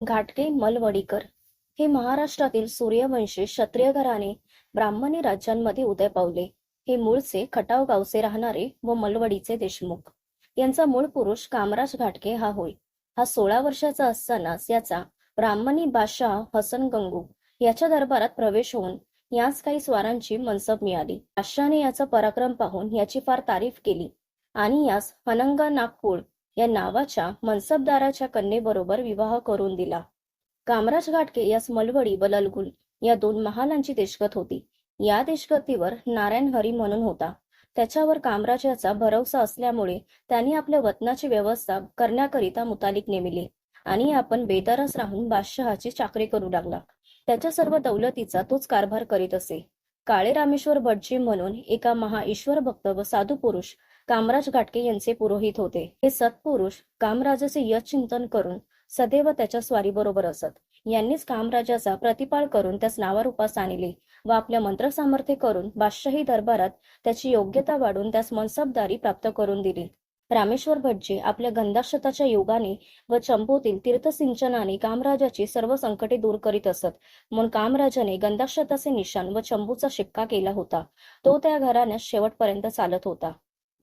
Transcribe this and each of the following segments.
घाटगे मलवडीकर हे महाराष्ट्रातील सूर्यवंशी क्षत्रिय घराणे ब्राह्मणी राज्यांमध्ये उदय पावले. हे मूळचे खटाव गावचे राहणारे व मलवडीचे देशमुख. यांचा मूळ पुरुष कामराज घाटगे हा होय. हा सोळा वर्षाचा असतानाच याचा ब्राह्मणी बादशाह हसन गंगू याच्या दरबारात प्रवेश होऊन यास काही स्वारांची मनसब मिळाली. बादशाने याचा पराक्रम पाहून याची फार तारीफ केली आणि यास हनंगा नागपूर या नावाच्या मनसबदाराच्या कन्येबरोबर विवाह करून दिला. कामराज घाटके यास मलवडी बललगुल या दोन महालांची देशगत होती. या देशगतीवर नारायण हरी म्हणून होता. त्याच्यावर कामराजाचा भरवसा असल्यामुळे त्यांनी आपल्या वतनाची व्यवस्था करण्याकरिता मुतालिक नेमिले आणि आपण बेदारस राहून बादशहाची चाकरी करू लागला. त्याच्या सर्व दौलतीचा तोच कारभार करीत असे. काळे रामेश्वर भटजी म्हणून एका महाईश्वर भक्त व साधू पुरुष कामराज घाटके यांचे पुरोहित होते. हे सत्पुरुष कामराजाचे यश चिंतन करून सदैव त्याच्या स्वारीबरोबर असत. यांनीच कामराजाचा प्रतिपाळ करून त्यास नावारूपास आणले व आपल्या मंत्र सामर्थ्य करून बादशाही दरबारात त्याची योग्यता वाढून त्यास मनसबदारी प्राप्त करून दिली. रामेश्वर भटजी आपल्या गंधाक्षताच्या योगाने व चंपोतील तीर्थसिंचनाने कामराजाची सर्व संकटे दूर करीत असत. म्हणून कामराजाने गंधाक्षताचे निशाण व चंबूचा शिक्का केला होता. तो त्या घराण्यास शेवटपर्यंत चालत होता.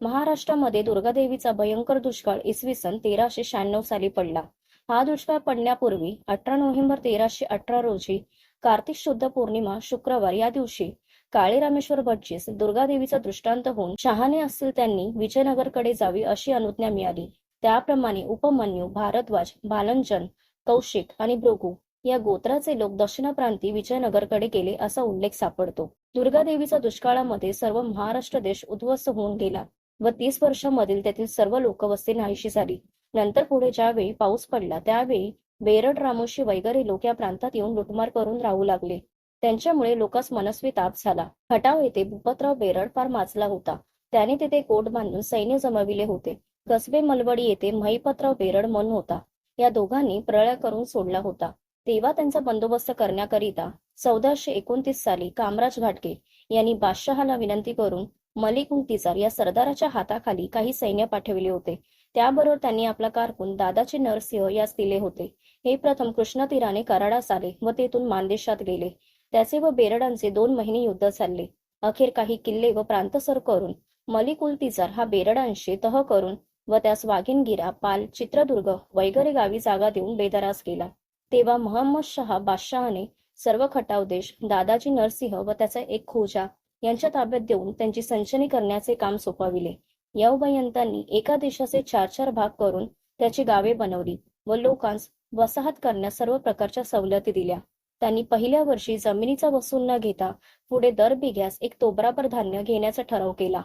महाराष्ट्रामध्ये दुर्गादेवीचा भयंकर दुष्काळ इसवी सन तेराशे शहाण्णव साली पडला. हा दुष्काळ पडण्यापूर्वी अठरा नोव्हेंबर तेराशे अठरा रोजी कार्तिक शुद्ध पौर्णिमा शुक्रवार या दिवशी काळे रामेश्वर भटजीस दुर्गादेवीचा दृष्टांत होऊन शहाणे असतील त्यांनी विजयनगरकडे जावी अशी अनुज्ञा मिळाली. त्याप्रमाणे उपमन्यू भारद्वाज भालंजन कौशिक आणि भृगू या गोत्राचे लोक दक्षिणप्रांती विजयनगरकडे गेले असा उल्लेख सापडतो. दुर्गादेवीचा दुष्काळामध्ये सर्व महाराष्ट्र देश उद्ध्वस्त होऊन गेला. व तीस वर्षामधील तेथील सर्व लोकवस्ती नाहीशी झाली. नंतर पुढे ज्यावेळी पाऊस पडला त्यावेळी बेरड रामोशी वगैरे लोक या प्रांतात येऊन लुटमार करून राहू लागले. त्यांच्यामुळे लोकांस मनस्वी ताप झाला. खटाव येथे भूपतराव बेरड फार माचला होता. त्याने तेथे कोट बांधून सैन्य जमविले होते. कसबे मलवडी येथे महिपतराव बेरड म्हणून होता. या दोघांनी प्रळय करून सोडला होता. तेव्हा त्यांचा बंदोबस्त करण्याकरिता चौदाशे एकोणतीस साली कामराज घाटके यांनी बादशहाला विनंती करून मलिक मुक्तिजार या सरदाराच्या हाताखाली काही सैन्य पाठविले होते. त्याबरोबर त्यांनी आपला कारकून दादाचे नरसिंह यास दिले होते. हे प्रथम कृष्णा तीराने कराडास आले व तेथून मानदेशात गेले. त्याचे व बेरडांचे दोन महिने युद्ध चालले. अखेर काही किल्ले व प्रांत सर करून मलिक उलतीजार हा बेरडांशी तह करून व त्यास वाघिणगिरा पाल चित्रदुर्ग वगैरे गावी जागा देऊन बेदरास गेला. तेव्हा महम्मद शहा बादशहाने सर्व खटाव देश दादाजी नरसिंह व त्याचा एक खोजा यांच्या ताब्यात देऊन त्यांची संचनी करण्याचे काम सोपविले. या उभयंतांनी एका देशाचे चार चार भाग करून त्याची गावे बनवली व लोकांस वसाहत करण्यास सर्व प्रकारच्या सवलती दिल्या. त्यांनी पहिल्या वर्षी जमिनीचा वसूल न घेता पुढे दर बिघ्यास एक तोबराभर धान्य घेण्याचा ठराव केला.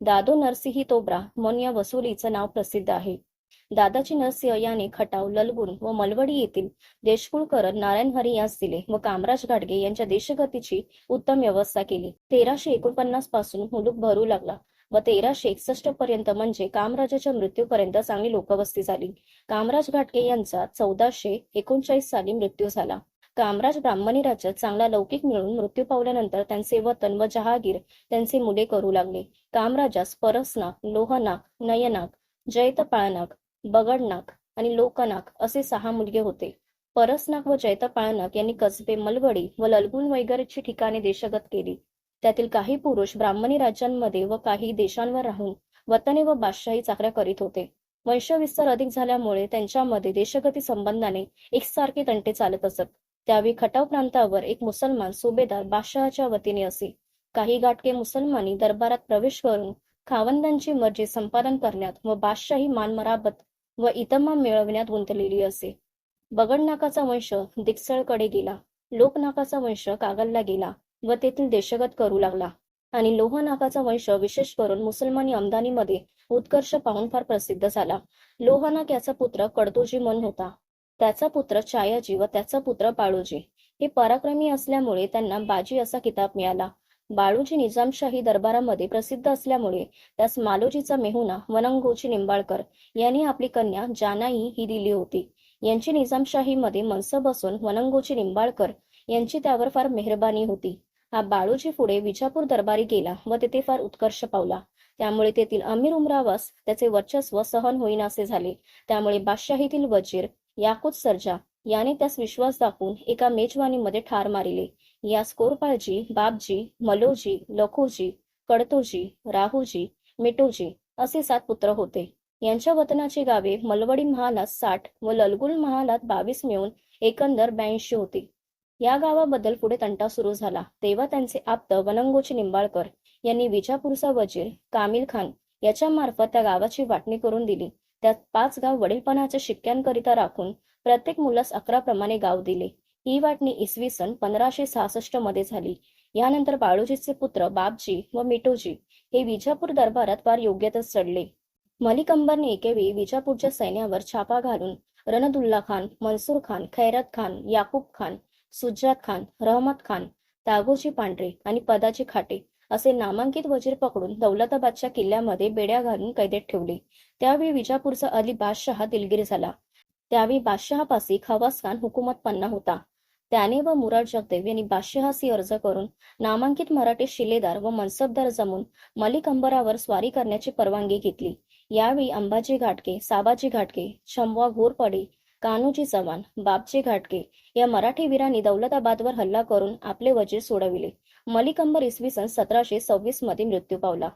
दादो नरसिंही तोबरा म्हणून या वसुलीचं नाव प्रसिद्ध आहे. दादाजी नरसिंह यांनी खटाव ललगुण व मलवडी येथील देशकुळकर नारायण हरी यास दिले व कामराज घाटगे यांच्या देशगतीची उत्तम व्यवस्था केली. तेराशे एकोणपन्नासपासून मुलूक भरू लागला व तेराशे एकसष्ट पर्यंत म्हणजे कामराजाच्या मृत्यूपर्यंत चांगली लोकवस्ती झाली. कामराज घाटगे यांचा चौदाशे एकोणचाळीस साली मृत्यू झाला. कामराज ब्राह्मणी राज्यात चांगला लौकिक मिळून मृत्यू पावल्यानंतर त्यांचे वतन व जहागीर त्यांचे मुले करू लागले. कामराजास परसनाक लोहनाक नयनाक जैतपाळनाक बगडनाक आणि लोकनाक असे सहा मुलगे होते. परसनाक व जैतपाळनाक यांनी कसबे मलवडी व ललगुण वगैरेची ठिकाणे देशगत केली. त्यातील काही पुरुष ब्राह्मणी राज्यांमध्ये व काही देशांवर राहून वतने व बादशाही चाकऱ्या करीत होते. वंशविस्तार अधिक झाल्यामुळे त्यांच्यामध्ये देशगती संबंधाने एकसारखे तंटे चालत असत. त्यावेळी खटाव प्रांतावर एक मुसलमान सुभेदार बादशहाच्या वतीने असे. काही गाठके मुसलमानी दरबारात प्रवेश करून खावंदांची मर्जी संपादन करण्यात व बादशाही मानमराबत व इतमा मिळवण्यात गुंतलेली असे. बगडनाकाचा वंश दिक्सळकडे गेला. लोकनाकाचा वंश कागलला गेला व तेथील देशगत करू लागला. आणि लोहनाकाचा वंश विशेष करून मुसलमानी आमदानीमध्ये उत्कर्ष पाहून फार प्रसिद्ध झाला. लोहनाक याचा पुत्र कडतोजी मन होता. त्याचा पुत्र छायाजी व त्याचा पुत्र पाळोजी हे पराक्रमी असल्यामुळे त्यांना बाजी असा किताब मिळाला. बाळूजी निजामशाही दरबारामध्ये प्रसिद्ध असल्यामुळे त्यास मालोजीचा मेहुना वनंगोजी निंबाळकर यांनी आपली कन्या जानाई ही दिली होती. यांची निजामशाहीमध्ये मनसब असून वनंगोजी निंबाळकर यांची त्यावर फार मेहरबानी होती. हा बाळूजी पुढे विजापूर दरबारी गेला व तेथे फार उत्कर्ष पावला. त्यामुळे तेथील अमीर उमरावास त्याचे वर्चस्व सहन होईनासे झाले. त्यामुळे बादशाहीतील वजीर याकूत सर्जा याने त्यास विश्वास दाखवून एका मेजवानीमध्ये ठार मारिले. यास कोरपाळजी बापजी मलोजी लखोजी कडतोजी राहुजी मिटोजी असे सात पुत्र होते. यांच्या वतनाची गावे मलवडी महालात साठ व ललगुल महालात बावीस मिळून एकंदर ब्याऐंशी होती. या गावाबद्दल पुढे तंटा सुरू झाला. तेव्हा त्यांचे आप्त वनंगोची निंबाळकर यांनी विजापूरचा वजीर कामिल खान याच्या मार्फत त्या गावाची वाटणी करून दिली. त्यात पाच गाव वडीलपणाच्या शिक्क्यांकरिता राखून प्रत्येक मुलास अकरा प्रमाणे गाव दिले. ही वाटणी इसवी सन पंधराशे सहासष्टमध्ये झाली. यानंतर बाळूजीचे पुत्र बापजी व मिठोजी हे विजापूर दरबारात फार योग्यतच चढले. मलिक अंबरने एकेवेळी विजापूरच्या सैन्यावर छापा घालून रणदुल्ला खान मनसूर खान खैरत खान याकूब खान सुजात खान रहमत खान तागोजी पांढरे आणि पदाची खाटे असे नामांकित वजीर पकडून दौलताबादच्या किल्ल्यामध्ये बेड्या घालून कैदेत ठेवले. त्यावेळी विजापूरचा अली बादशहा दिलगीर झाला. त्यावेळी बादशहापासी खवास खान हुकूमत पन्ना होता. त्याने व मुराद जगदेव यांनी बादशहासी अर्ज करून नामांकित मराठी शिलेदार व मनसबदार जमून मलिक अंबरावर स्वारी करण्याची परवानगी घेतली. यावेळी अंबाजी घाटके साबाजी घाटके शंभवा घोरपडे कान्होजी चव्हाण बापजी घाटके या मराठी वीरांनी दौलताबादवर हल्ला करून आपले वजीर सोडविले. मलिक अंबर इसवी सन सतराशे सव्वीसमध्ये मृत्यू पावला.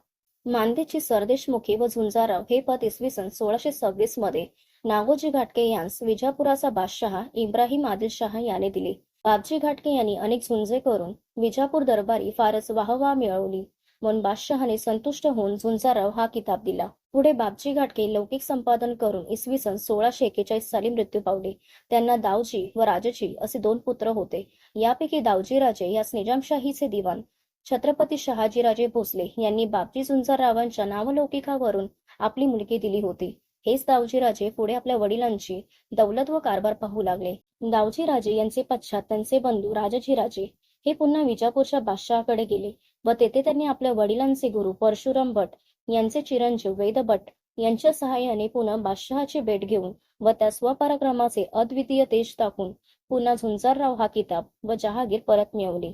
मांदेची सरदेशमुखी व झुंजाराव हे पद इसवी सन सोळाशे सव्वीसमध्ये नागोजी घाटके यांस विजापुराचा बादशहा इब्राहिम आदिलशहा याने दिले. बापजी घाटके यांनी अनेक झुंजे करून विजापूर दरबारी फारच वाहवा मिळवली. म्हणून बादशहाने संतुष्ट होऊन झुंजाराव हा किताब दिला. पुढे बापजी घाटके लौकिक संपादन करून इसवी सन सोळाशे एक्केचाळीस साली मृत्यू पावले. त्यांना दावजी व राजजी असे दोन पुत्र होते. यापैकी दावजी राजे यास निजामशाहीचे दिवाण छत्रपती शहाजीराजे भोसले यांनी बापजी झुंजारावांच्या नावलौकिकावरून आपली मुलगी दिली होती. हेच दावजीराजे पुढे आपल्या वडिलांची दौलत व कारभार पाहू लागले. दावजीराजे यांचे पश्चात त्यांचे बंधू राजजीराजे हे पुन्हा विजापूरच्या बादशहाकडे गेले व तेथे त्यांनी आपल्या वडिलांचे गुरु परशुराम भट यांचे चिरंजीव वेद भट यांच्या सहाय्याने पुन्हा बादशहाची भेट घेऊन व त्या स्वपराक्रमाचे अद्वितीय तेज दाखवून पुन्हा झुंजारराव हा किताब व जहागीर परत मिळवली.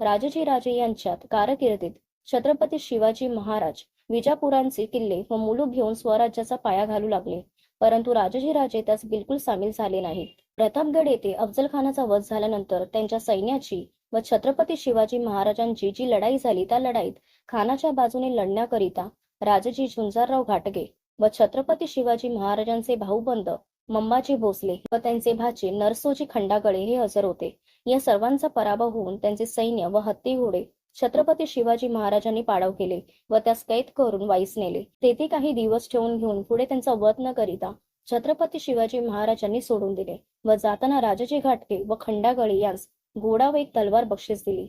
राजजी राजे यांच्यात कारकिर्दीत छत्रपती शिवाजी महाराज विजापुरांचे किल्ले व मुलूक घेऊन स्वराज्याचा पाया घालू लागले. परंतु राजजी राजे त्यास बिलकुल सामील झाले नाहीत. प्रतापगड येथे अफजल खानाचा वध झाल्यानंतर त्यांच्या सैन्याची व छत्रपती शिवाजी महाराजांची जी लढाई झाली त्या लढाईत खानाच्या बाजूने लढण्याकरिता राजजी झुंजारराव घाटगे व छत्रपती शिवाजी महाराजांचे भाऊबंद मंबाजी भोसले व त्यांचे भाचे नरसोजी खंडागळे हे हजर होते. या सर्वांचा पराभव होऊन त्यांचे सैन्य व हत्ती घोडे छत्रपती शिवाजी महाराजांनी पाडाव केले व त्यास कैद करून वाईस नेले. तेथे काही दिवस ठेवून घेऊन पुढे त्यांचा वध न करिता छत्रपती शिवाजी महाराजांनी सोडून दिले व जाताना राजाजी घाटके व खंडागळी यांस घोडा व एक तलवार बक्षीस दिली.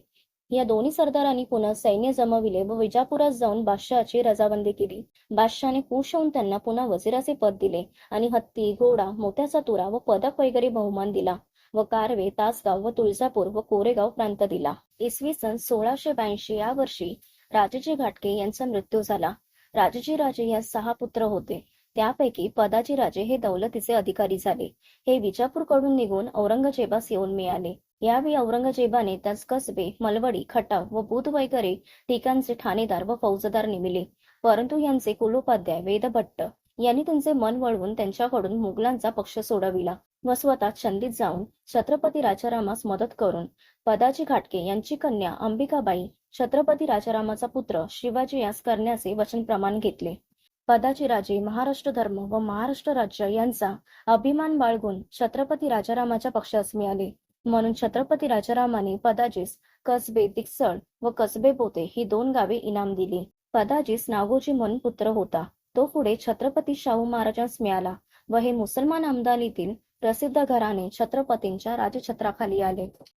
या दोन्ही सरदारांनी पुन्हा सैन्य जमविले व विजापुरात जाऊन बादशहाची रजाबंदी केली. बादशहाने खुश होऊन त्यांना पुन्हा वजिराचे पद दिले आणि हत्ती घोडा मोत्याचा तुरा व पदक वगैरे बहुमान दिला. व कारवे तासगाव व तुळजापूर व कोरेगाव प्रांत दिला. इसवी सन सोळाशे ब्याऐंशी या वर्षी राजाजी घाटके यांचा मृत्यू झाला. राजाजी राजे या सहा पुत्र होते. त्यापैकी पदाजी राजे हे दौलतीचे अधिकारी झाले. हे विजापूरकडून निघून औरंगजेबास येऊन मिळाले. यावेळी औरंगजेबाने त्यास कसबे मलवडी खटाव व बुध वगैरे ठिकाणचे ठाणेदार व फौजदार नेमिले. परंतु यांचे कुलोपाध्याय वेदभट्ट यांनी त्यांचे मन वळवून त्यांच्याकडून मुघलांचा पक्ष सोडविला. व स्वतः चंदीत जाऊन छत्रपती राजारामास मदत करून पदाजी घाटके यांची कन्या अंबिकाबाई छत्रपती राजारामाचा पुत्र शिवाजी यास करण्याचे वचन प्रमाण घेतले. पदाची राजे महाराष्ट्र धर्म व महाराष्ट्र राज्य यांचा अभिमान बाळगून छत्रपती राजारामाच्या पक्षास मिळाले. म्हणून छत्रपती राजारामाने पदाजीस कसबे दिक्सळ व कसबे पोते ही दोन गावे इनाम दिली. पदाजीस नागोजी म्हणून पुत्र होता. तो पुढे छत्रपती शाहू महाराजांस मिळाला व हे मुसलमान आमदानीतील प्रसिद्ध घराणे छत्रपतींच्या राजछत्राखाली आले.